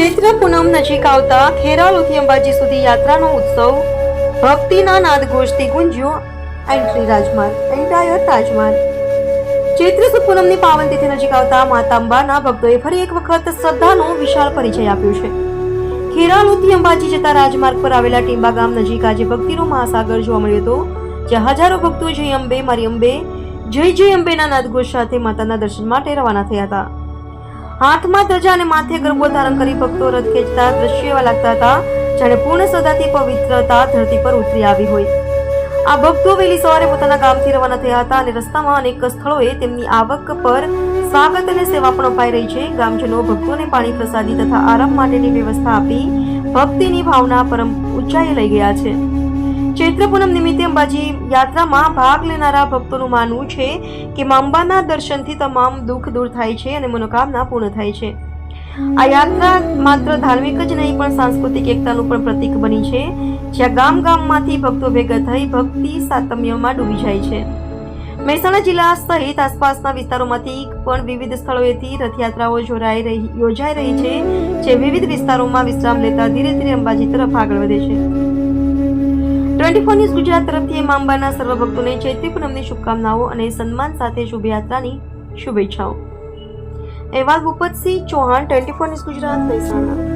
ચૈત્ર પૂનમ નજીક આવતા ખેરાલુથી અંબાજી સુધી યાત્રાનો ઉત્સવ ભક્તિના નાદઘોષથી ગુંજ્યો એન્ટ્રી રાજમાર્ગ, એન્ટાયર રાજમાર્ગ ચૈત્ર સુદ પૂનમની પાવન તિથિ નજીક આવતા માતા અંબાના ભક્તોએ ફરી એક વખત શ્રદ્ધાનો વિશાળ પરિચય આપ્યો છે. ખેરાલુથી અંબાજી જતા રાજમાર્ગ પર આવેલા ટીંબા ગામ નજીક આજે ભક્તિનો મહાસાગર જોવા મળ્યો હતો, જ્યાં હજારો ભક્તો જય અંબે, મારી અંબે, જય જય અંબેના નાદઘોષ સાથે માતાના દર્શન માટે રવાના થયા હતા. હાથમાં ધજા અને માથે ગરબો ધારણ કરી ભક્તો રથ ખેંચતા દ્રશ્યો એવા લાગતા હતા, જાણે પૂર્ણ સદાથી પવિત્રતા ધરતી પર ઉતરી આવી હોય. આ ભક્તો વહેલી સવારે પોતાના ગામથી રવાના થયા હતા અને રસ્તામાં અનેક સ્થળોએ તેમની આવક પર સ્વાગત અને સેવા પણ અપાઈ રહી છે. ગામજનો ભક્તોને પાણી પ્રસાદી તથા આરામ માટેની વ્યવસ્થા આપી ભક્તિની ભાવના પરમ ઊંચાઈ લઈ ગયા છે. ચૈત્ર પૂનમ નિમિત્તે અંબાજી યાત્રામાં ભાગ લેનારા ભક્તોનું માનવું છે કે મા અંબાના દર્શનથી તમામ દુઃખ દૂર થાય છે અને મનોકામના પૂર્ણ થાય છે. આ યાત્રા માત્ર ધાર્મિક જ નહીં, પણ સાંસ્કૃતિક એકતાનું પણ પ્રતીક બની છે, જ્યાં ગામ ગામમાંથી ભક્તો ભેગા થઈ ભક્તિ સાતમ્યમાં ડૂબી જાય છે. મહેસાણા જિલ્લા સહિત આસપાસના વિસ્તારોમાંથી પણ વિવિધ સ્થળોએથી રથયાત્રાઓ જોડાઈ રહી, યોજાઈ રહી છે, જે વિવિધ વિસ્તારોમાં વિશ્રામ લેતા ધીરે ધીરે અંબાજી તરફ આગળ વધે છે. ટ્વેન્ટી ફોર ન્યૂઝ ગુજરાત તરફથી મા અંબાના સર્વ ભક્તોને ચૈત્રી પૂનમની શુભકામનાઓ અને સન્માન સાથે શુભયાત્રાની શુભેચ્છાઓ. અહેવાલ Bhupatsinh Chauhan, twenty four news Gujarat, Mehsana.